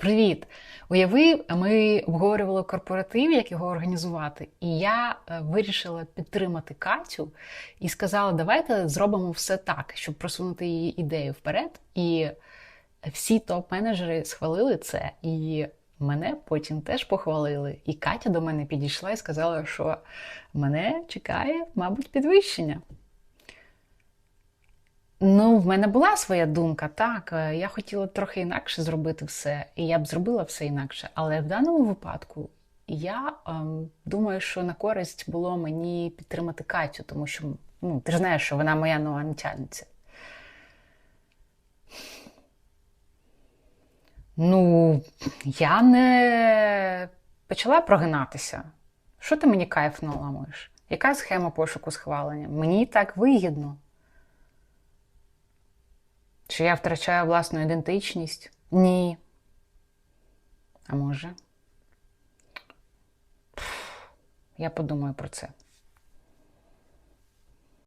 Привіт! Уяви, ми обговорювали корпоратив, як його організувати, і я е, вирішила підтримати Катю і сказала: давайте зробимо все так, щоб просунути її ідею вперед. І всі топ-менеджери схвалили це, і мене потім теж похвалили. І Катя до мене підійшла і сказала, що мене чекає, мабуть, підвищення. В мене була своя думка, так. Е, Я хотіла трохи інакше зробити все, і я б зробила все інакше. Але в даному випадку я ем, думаю, що на користь було мені підтримати Катю, тому що ну, ти ж знаєш, що вона моя нова начальниця. Ну, я не почала прогинатися. Що ти мені кайф наламуєш? Яка схема пошуку схвалення? Мені так вигідно. Чи я втрачаю власну ідентичність? Ні. А може? Я подумаю про це.